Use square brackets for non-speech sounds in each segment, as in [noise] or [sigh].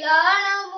കാണും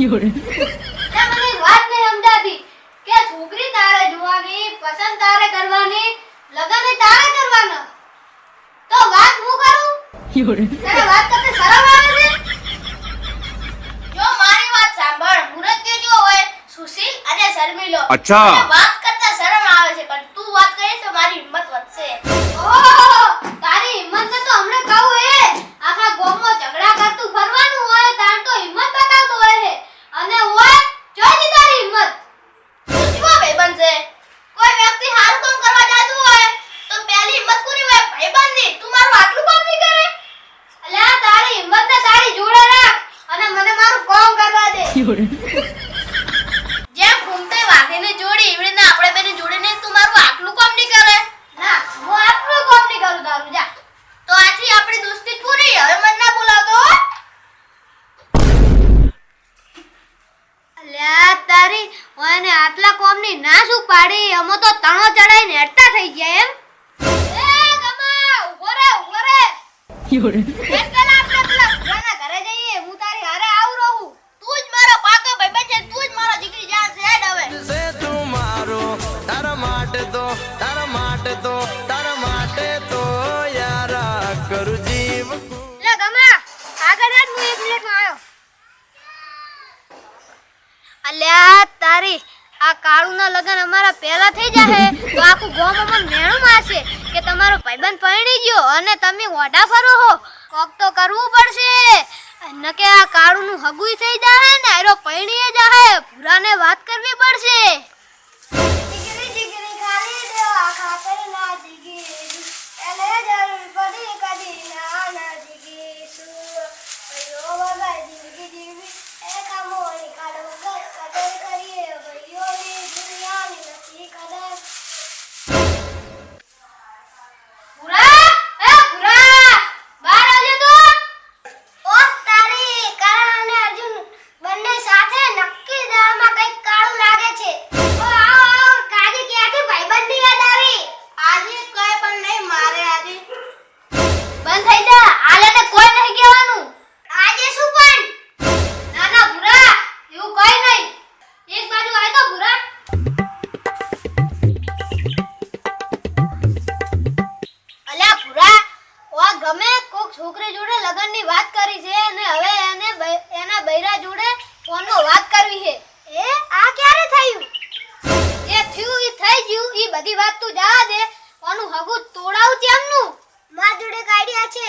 યોડે મને વાત નહીં સમજાતી કે છોકરી તારે જોવાની પસંદ તારે કરવાની લગન તારે કરવાના. તો વાત હું કરું? યોડે તારે વાત કરતે શરમ આવે છે? જો મારી વાત સાંભળ મુરત કે જો હોય સુશીલ અને શર્મિલો. અચ્છા. કોની તું મારું આટલું કામ નહીં કરે? અલ્યા તારી હિંમત ને તારી જોડે રાખ અને મને મારું કામ કરવા દે. જેમ ઘૂમતે વાઘીને જોડી, એવી રીતના આપણે બેને જોડીને તું મારું આટલું કામ નહીં કરે. ના, હું આટલું કામ નહીં કરું, તારું, જા. તો આથી આપણી દોસ્તી પૂરી, હવે મને ના બોલાવતો. ઘરે જઈએ હું તારી હારે આવું રહું. તું જ મારો પાકો ભાઈબંધ છે તું જ મારો જીગરી જાન છે હેડ હવે. છે તું મારો તારા માટે તો તારા માટે તો તારા માટે તો યારા કરું જીવ. લે ગમા આગળ હેડ હું એક મિનિટમાં આવ્યો. અલ્યા તારી આ કાળુના લગન અમારા પહેલા થઈ જાહે તો આખું ગામ અમને મેણું મારશે કે તમારો ભાઈબંધ પરણી ગયો અને તમે ઓઢા ફરો હો. કોક તો કરવું પડશે. નકે આ કાળુનું હગુય થઈ જાય ને આરો પરણીએ જાહે. પૂરાને વાત કરવી પડશે. જીગરી જીગરી, ખાલી દેવા ખાતર ના જીગી એને બધી વાત તું જવા દે. આનું હગું તોડાવું છે એમનું? મારા જોડે કાઢ્યા છે.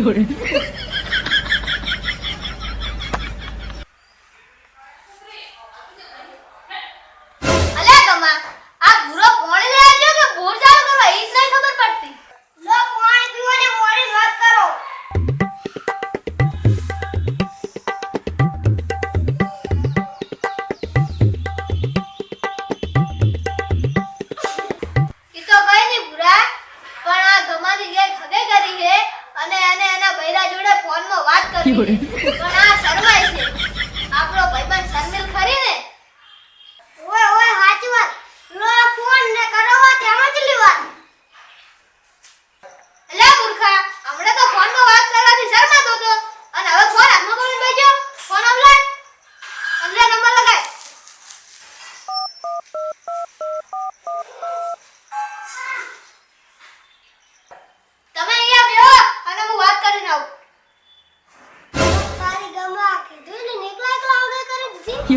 よ俺有人。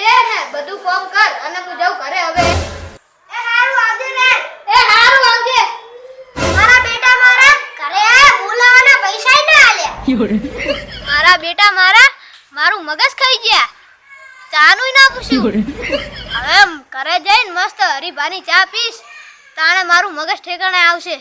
દે ને બધું ફોર્મ કર અને હું જાઉં ઘરે હવે. એ હારું આવજે ને એ હારું આવજે. મારા બેટા મારા ઘરે આ બોલાવાના પૈસા ના આલે. મારા બેટા મારા મારું મગજ ખાઈ ગયા. ચાનું ના પૂછ્યું. હવે ઘરે જઈને મસ્ત હરીભાની ચા પીશ. તાણે મારું મગજ ઠેકાણે આવશે.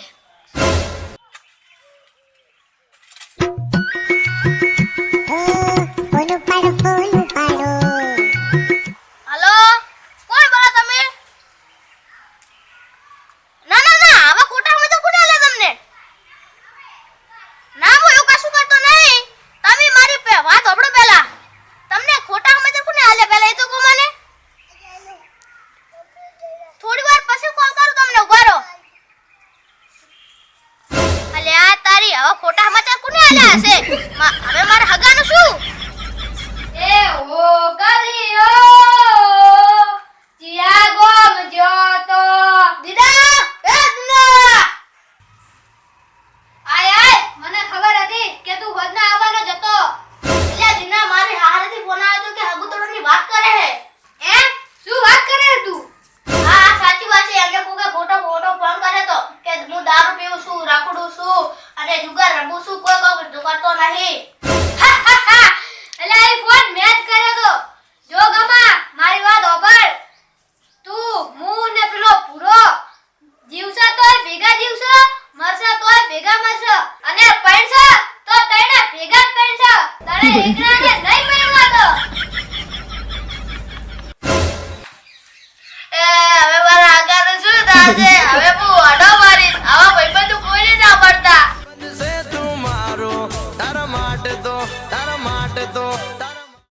ના છે હવે મારે હગાનું શું? એ હો કલિયો ચિયા ગોમ જોતો દીદા એ દીદા. આય આય મને ખબર હતી કે તું હોદના આવવાનો જ એટલે દીના મારે હારેથી ફોન આવ્યો હતો કે હગુતોડની વાત કરે હે. એમ? શું વાત કરે તું? હા સાચી વાત છે. એમને કોકે ખોટો ખોટો ફોન કરે તો કે હું દારૂ પીઉં છું રાખડું છું અને જુગાર રમું છું. કરતો નહીં. એટલે આ ફોન મેં જ કર્યો તો જો ગમા મારી વાત ઓબળ તું હું ને પેલો પૂરો જીવશે તોય ભેગા જીવશે મરશે તોય ભેગા મરશો. અને પૈણશે તો તૈણા ભેગા જ તને તારે [laughs]